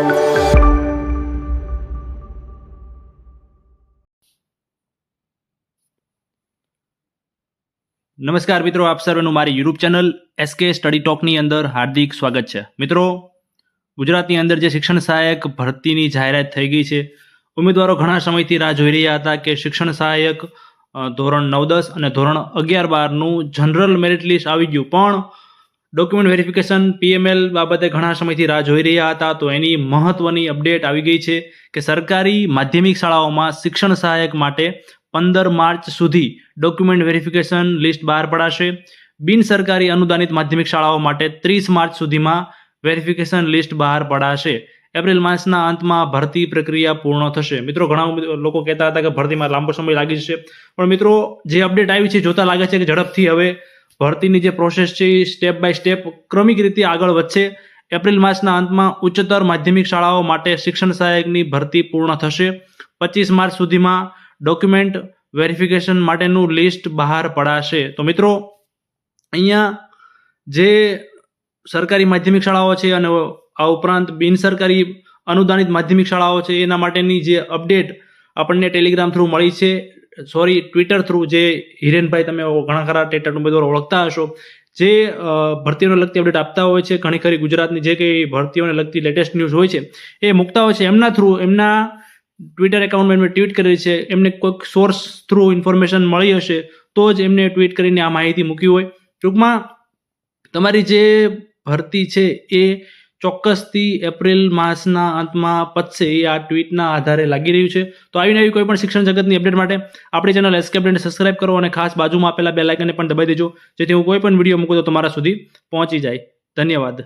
નમસ્કાર મિત્રો, આપ સર્વેનું મારી યુટ્યુબ ચેનલ એસકે સ્ટડી ટોકની અંદર હાર્દિક સ્વાગત છે. મિત્રો, ગુજરાતની અંદર જે શિક્ષણ સહાયક ભરતીની જાહેરાત થઈ ગઈ છે, ઉમેદવારો ઘણા સમયથી રાહ જોઈ રહ્યા હતા કે શિક્ષણ સહાયક ધોરણ નવ દસ અને ધોરણ અગિયાર બારનું જનરલ મેરિટ લિસ્ટ આવી ગયું. પણ ડોક્યુમેન્ટ વેરિફિકેશન પીએમએલ બાબતે ઘણા સમયથી રાહ જોઈ રહ્યા હતા, તો એની મહત્વની અપડેટ આવી ગઈ છે કે સરકારી માધ્યમિક શાળાઓમાં શિક્ષણ સહાયક માટે પંદર માર્ચ સુધી ડોક્યુમેન્ટ વેરિફિકેશન લિસ્ટ બહાર પડાશે. બિન સરકારી અનુદાનિત માધ્યમિક શાળાઓ માટે ત્રીસ માર્ચ સુધીમાં વેરિફિકેશન લિસ્ટ બહાર પડાશે. એપ્રિલ માસના અંતમાં ભરતી પ્રક્રિયા પૂર્ણ થશે. મિત્રો, ઘણા લોકો કહેતા હતા કે ભરતીમાં લાંબો સમય લાગી જશે. પણ મિત્રો, જે અપડેટ આવી છે, જોતા લાગે છે કે ઝડપથી હવે ભરતીની જે પ્રોસેસ છે, એ સ્ટેપ બાય સ્ટેપ ક્રમિક રીતે આગળ વધશે. એપ્રિલ માસના અંતમાં ઉચ્ચતર માધ્યમિક શાળાઓ માટે શિક્ષણ સહાયકની ભરતી પૂર્ણ થશે. પચીસ માર્ચ સુધીમાં ડોક્યુમેન્ટ વેરિફિકેશન માટેનું લિસ્ટ બહાર પડાશે. તો મિત્રો, અહીંયા જે સરકારી માધ્યમિક શાળાઓ છે અને આ ઉપરાંત બિનસરકારી અનુદાનિત માધ્યમિક શાળાઓ છે, એના માટેની જે અપડેટ આપણને ટેલિગ્રામ થ્રુ મળી છે. સોરી ટ્વિટર થ્રુ જે હિરેનભાઈ તમે ઘણા ખરા ટેટર ઉમેદવારો ઓળખતા હશો, જે ભરતીઓને લગતી અપડેટ આપતા હોય છે, ઘણી ખરી ગુજરાતની જે કંઈ ભરતીઓને લગતી લેટેસ્ટ ન્યૂઝ હોય છે, એ મૂકતા હોય છે. એમના થ્રુ એમના ટ્વિટર એકાઉન્ટમાં એમને ટ્વીટ કરેલી છે, એમને કોઈક સોર્સ થ્રુ ઇન્ફોર્મેશન મળી હશે, તો જ એમને ટ્વીટ કરીને આ માહિતી મૂકી હોય. ટૂંકમાં, તમારી જે ભરતી છે એ ચોક્કસથી એપ્રિલ માસના અંતમાં પતશે એ આ ટ્વીટના આધારે લાગી રહ્યું છે. તો આવી આવી કોઈ પણ શિક્ષણ જગતની અપડેટ માટે આપણી ચેનલ એસકે અપડેટ સબસ્ક્રાઇબ કરો અને ખાસ બાજુમાં આપેલા બે લાઇકને પણ દબાઈ દેજો. જેથી હું કોઈ પણ વીડિયો મૂકું તો તમારા સુધી પહોંચી જાય. ધન્યવાદ.